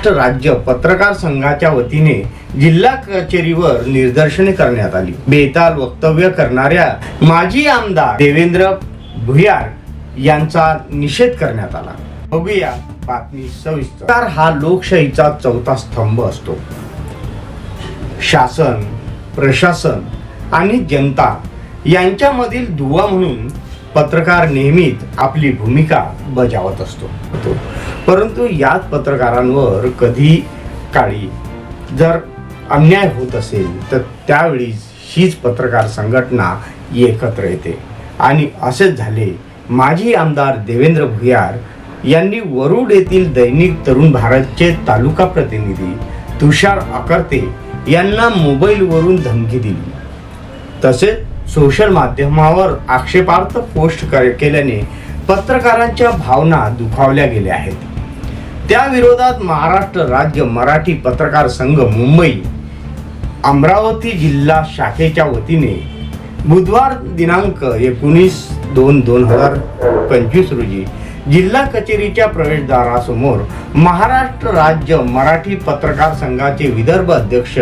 महाराष्ट्र राज्य पत्रकार संघाच्या वतीने जिल्हा कचेरीवर निदर्शने करण्यात आली. बेताल वक्तव्य करणाऱ्या माजी आमदार देवेंद्र भुयार यांचा निषेध करण्यात आला. बघूया बातमी सविस्तर. हा लोकशाहीचा चौथा स्तंभ असतो. शासन प्रशासन आणि जनता यांच्यामधील दुवा म्हणून पत्रकार नेहमीच आपली भूमिका बजावत असतो. परंतु याच पत्रकारांवर कधी काळी जर अन्याय होत असेल तर त्यावेळी हीच पत्रकार संघटना एकत्र येते. आणि असेच झाले. माजी आमदार देवेंद्र भुयार यांनी वरुड येथील दैनिक तरुण भारतचे तालुका प्रतिनिधी तुषार अकर्ते यांना मोबाईलवरून धमकी दिली. तसेच सोशल माध्यमावर आक्षेपार्थ पोस्ट कर- केल्याने पत्रकारांच्या भावना दुखावल्या गेल्या आहेत. त्या विरोधात महाराष्ट्र राज्य मराठी पत्रकार संघ मुंबई अमरावती जिल्हा शाखेच्या वतीने बुधवार दिनांक एकोणीस दोन दोन हजार पंचवीस रोजी जिल्हा कचेरीच्या प्रवेशद्वारासमोर महाराष्ट्र राज्य मराठी पत्रकार संघाचे विदर्भ अध्यक्ष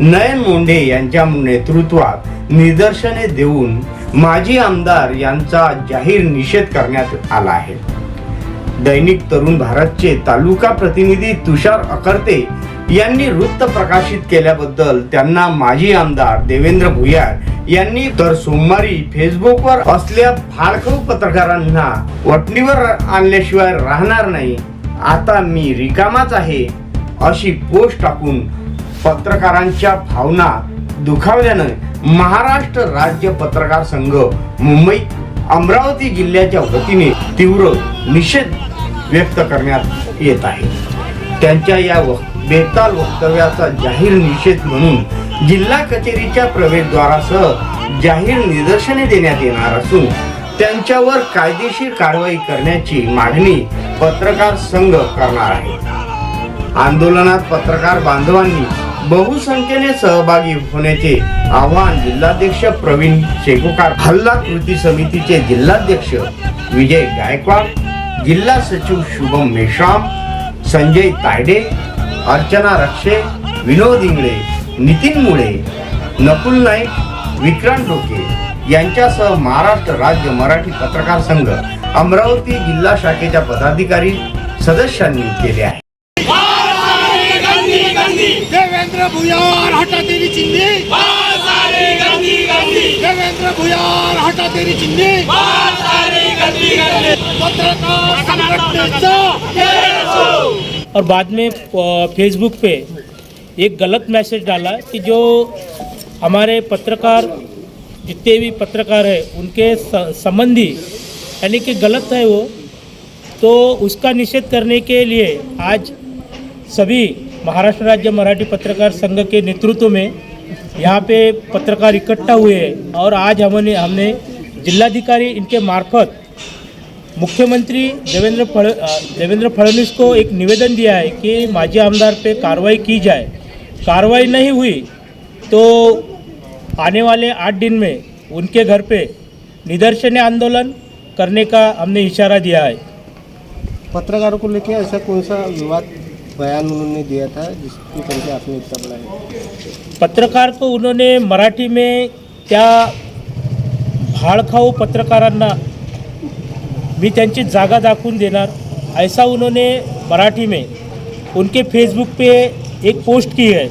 नयन मुंडे यांच्या नेतृत्वात निदर्शने देऊन माजी आमदार यांचा जाहीर निषेध करण्यात आला आहे. दैनिक तरुण भारतचे तालुका प्रतिनिधी तुषार अकर्ते यांनी वृत्त प्रकाशित केल्याबद्दल त्यांना माजी आमदार देवेंद्र भुयार यांनी तर सोमवारी फेसबुकवर असल्या फाळखाऊ पत्रकारांना वटणीवर आणल्याशिवाय राहणार नाही. आता मी रिकामाच आहे अशी पोस्ट टाकून पत्रकारांच्या भावना दुखावल्यानं महाराष्ट्र राज्य पत्रकार संघ मुंबई अमरावती जिल्ह्याच्या वतीने तीव्र निषेध व्यक्त करण्यात येत आहे. त्यांच्या या वक् बेताल वक्तव्याचा जाहीर निषेध म्हणून जिल्हा कचेरीच्या प्रवेशद्वारासह जाहीर निदर्शने देण्यात येणार असून त्यांच्यावर कायदेशीर कारवाई करण्याची मागणी पत्रकार संघ करणार आहे. आंदोलनात पत्रकार बांधवांनी बहुसंख्येने सहभागी होण्याचे आवाहन जिल्हाध्यक्ष प्रवीण शेकोकार हल्ला कृती समितीचे जिल्हाध्यक्ष विजय गायकवाड जिल्हा सचिव शुभम मेश्राम संजय तायडे अर्चना रक्षे विनोद इंगळे नितीन मुळे नकुल नाईक विक्रांत डोके यांच्यासह महाराष्ट्र राज्य मराठी पत्रकार संघ अमरावती जिल्हा शाखेच्या पदाधिकारी सदस्यांनी केले आहे देवेंद्र भुयार हटा तेरी चिन्हे देवेंद्र भुयार हटा तेरी चिन्हे और बाद में फेसबुक पे एक गलत मैसेज डाला कि जो हमारे पत्रकार, जितने भी पत्रकार हैं, उनके संबंधी, यानी कि गलत है वो तो उसका निषेध करने के लिए आज सभी महाराष्ट्र राज्य मराठी पत्रकार संघ के नेतृत्व में यहाँ पे पत्रकार इकट्ठा हुए हैं। और आज हमने हमने जिलाधिकारी इनके मार्फत मुख्यमंत्री देवेंद्र फड़ देवेंद्र फडणवीस को एक निवेदन दिया है कि माजी आमदार पे कार्रवाई की जाए। कार्रवाई नहीं हुई तो आने वाले आठ दिन में उनके घर पे निदर्शन आंदोलन करने का हमने इशारा दिया है। पत्रकारों को लेकर ऐसा कौन सा विवाद बयान उन्होंने दिया था जिसकी से आपने इतना बुलाया पत्रकार को उन्होंने मराठी में त्या भाळखाऊ पत्रकारांना मी त्यांची जागा दाखवून देणार. ऐसा उन्होंने मराठी में उनके फेसबुक पे एक पोस्ट की है.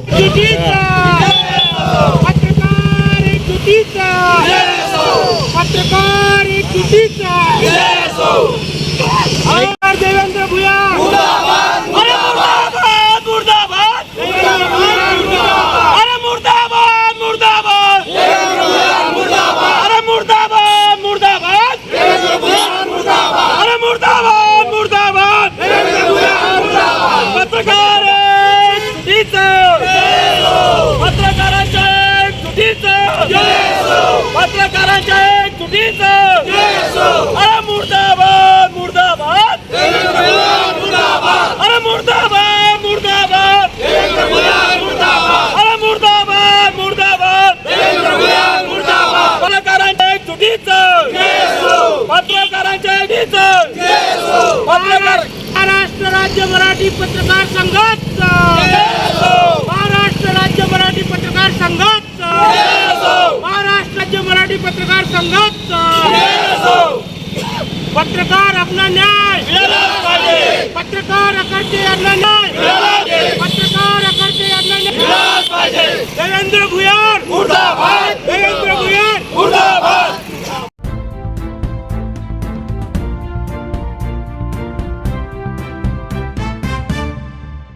देवेंद्र भुया Viva!